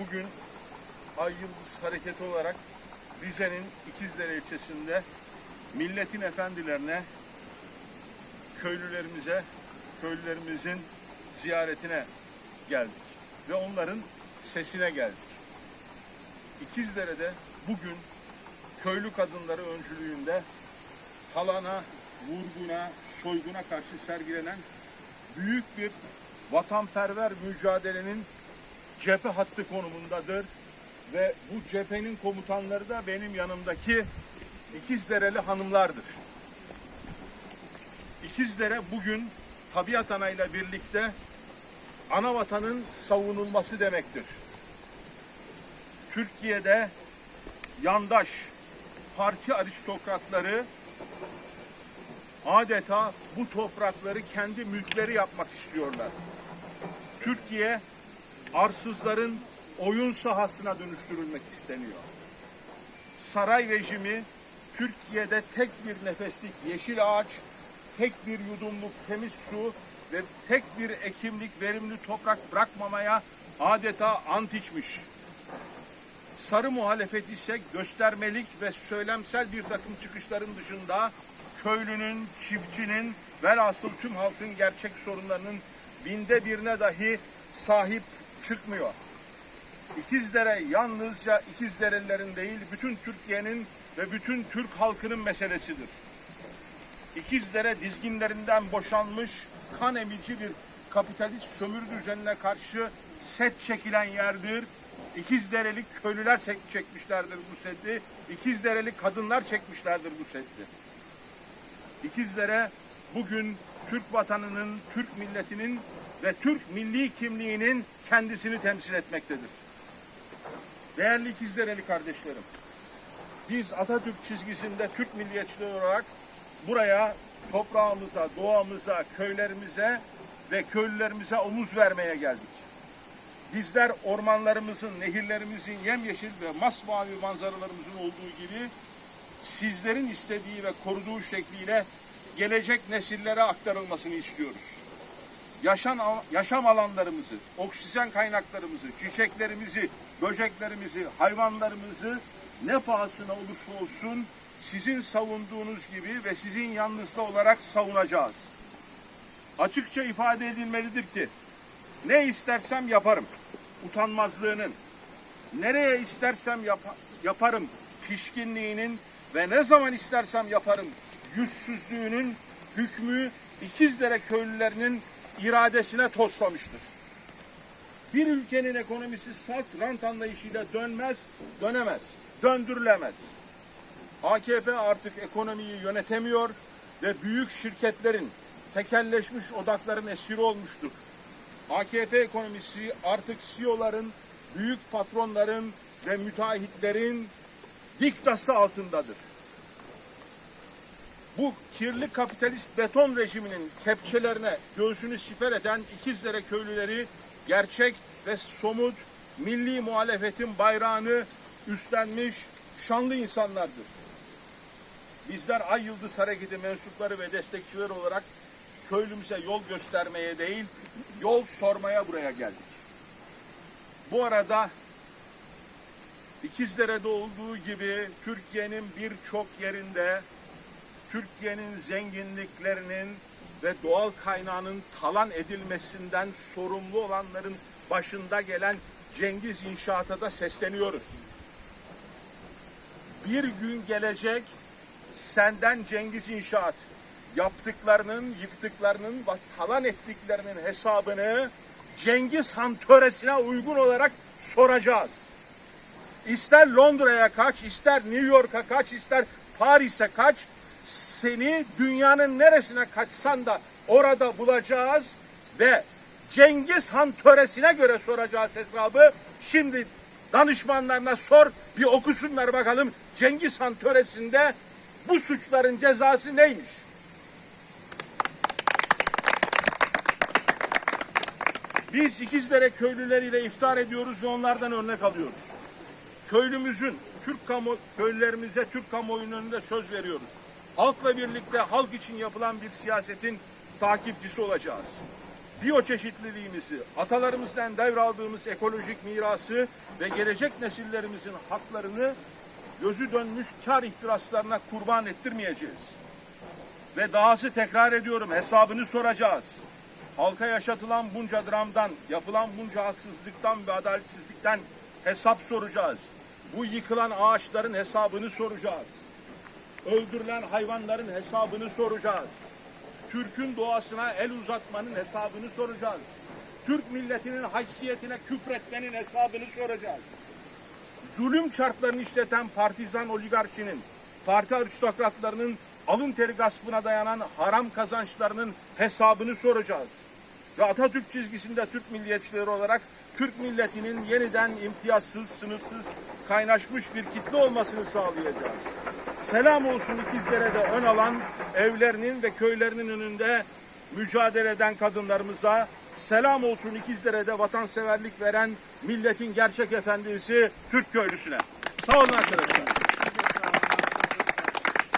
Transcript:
bugün Ay Yıldız Hareketi olarak Rize'nin İkizdere ilçesinde milletin efendilerine, köylülerimize, köylülerimizin ziyaretine geldik ve onların sesine geldik. İkizdere'de bugün köylü kadınları öncülüğünde talana, vurguna, soyguna karşı sergilenen büyük bir vatanperver mücadelenin cephe hattı konumundadır ve bu cephenin komutanları da benim yanımdaki İkizdereli hanımlardır. İkizdere bugün tabiat anayla birlikte ana vatanın savunulması demektir. Türkiye'de yandaş parti aristokratları adeta bu toprakları kendi mülkleri yapmak istiyorlar. Türkiye arsızların oyun sahasına dönüştürülmek isteniyor. Saray rejimi Türkiye'de tek bir nefeslik yeşil ağaç, tek bir yudumluk temiz su ve tek bir ekimlik verimli toprak bırakmamaya adeta ant içmiş. Sarı muhalefet ise göstermelik ve söylemsel bir takım çıkışların dışında köylünün, çiftçinin velhasıl tüm halkın gerçek sorunlarının binde birine dahi sahip çıkmıyor. İkizdere yalnızca İkizderelilerin değil, bütün Türkiye'nin ve bütün Türk halkının meselesidir. İkizdere dizginlerinden boşanmış kan emici bir kapitalist sömürü düzenine karşı set çekilen yerdir. İkizdereli köylüler çek- çekmişlerdir bu seti. İkizdereli kadınlar çekmişlerdir bu seti. İkizdere bugün Türk vatanının, Türk milletinin ve Türk milli kimliğinin kendisini temsil etmektedir. Değerli İkizdereli kardeşlerim, biz Atatürk çizgisinde Türk milliyetçileri olarak buraya toprağımıza, doğamıza, köylerimize ve köylülerimize omuz vermeye geldik. Bizler ormanlarımızın, nehirlerimizin yemyeşil ve masmavi manzaralarımızın olduğu gibi sizlerin istediği ve koruduğu şekliyle gelecek nesillere aktarılmasını istiyoruz. Yaşam, yaşam alanlarımızı, oksijen kaynaklarımızı, çiçeklerimizi, böceklerimizi, hayvanlarımızı ne pahasına olursa olsun sizin savunduğunuz gibi ve sizin yanınızda olarak savunacağız. Açıkça ifade edilmelidir ki ne istersem yaparım utanmazlığının, nereye istersem yap- yaparım pişkinliğinin ve ne zaman istersem yaparım yüzsüzlüğünün hükmü İkizdere köylülerinin iradesine toslamıştır. Bir ülkenin ekonomisi salt rant anlayışıyla dönmez, dönemez, döndürülemez. AKP artık ekonomiyi yönetemiyor ve büyük şirketlerin tekelleşmiş odakların esiri olmuştur. AKP ekonomisi artık CEO'ların, büyük patronların ve müteahhitlerin diktası altındadır. Bu kirli kapitalist beton rejiminin kepçelerine göğsünü siper eden İkizdere köylüleri gerçek ve somut milli muhalefetin bayrağını üstlenmiş şanlı insanlardır. Bizler Ay Yıldız Hareketi mensupları ve destekçileri olarak köylümüze yol göstermeye değil, yol sormaya buraya geldik. Bu arada İkizdere'de olduğu gibi Türkiye'nin birçok yerinde Türkiye'nin zenginliklerinin ve doğal kaynağının talan edilmesinden sorumlu olanların başında gelen Cengiz İnşaat'a da sesleniyoruz. Bir gün gelecek senden Cengiz İnşaat yaptıklarının, yıktıklarının ve talan ettiklerinin hesabını Cengiz Han töresine uygun olarak soracağız. İster Londra'ya kaç, ister New York'a kaç, ister Paris'e kaç, seni dünyanın neresine kaçsan da orada bulacağız ve Cengiz Han töresine göre soracağız hesabı. Şimdi danışmanlarına sor, bir okusunlar bakalım Cengiz Han töresinde bu suçların cezası neymiş? Biz İkizdere köylüleriyle iftar ediyoruz ve onlardan örnek alıyoruz. Köylümüzün, Türk kamu, köylülerimize Türk kamuoyunun önünde söz veriyoruz. Halkla birlikte halk için yapılan bir siyasetin takipçisi olacağız. biyoçeşitliliğimizi, atalarımızdan devraldığımız ekolojik mirası ve gelecek nesillerimizin haklarını gözü dönmüş kar ihtiraslarına kurban ettirmeyeceğiz. Ve dahası tekrar ediyorum hesabını soracağız. Halka yaşatılan bunca dramdan, yapılan bunca haksızlıktan ve adaletsizlikten hesap soracağız. Bu yıkılan ağaçların hesabını soracağız. Öldürülen hayvanların hesabını soracağız. Türk'ün doğasına el uzatmanın hesabını soracağız. Türk milletinin haysiyetine küfretmenin hesabını soracağız. Zulüm çarklarını işleten partizan oligarşinin, parti aristokratlarının alın teri gaspına dayanan haram kazançlarının hesabını soracağız. Ve Atatürk çizgisinde Türk milliyetçileri olarak Türk milletinin yeniden imtiyazsız, sınıfsız, kaynaşmış bir kitle olmasını sağlayacağız. Selam olsun ikizlere de ön alan evlerinin ve köylerinin önünde mücadele eden kadınlarımıza selam olsun ikizlere de vatanseverlik veren milletin gerçek efendisi Türk köylüsüne. Sağ olun arkadaşlar.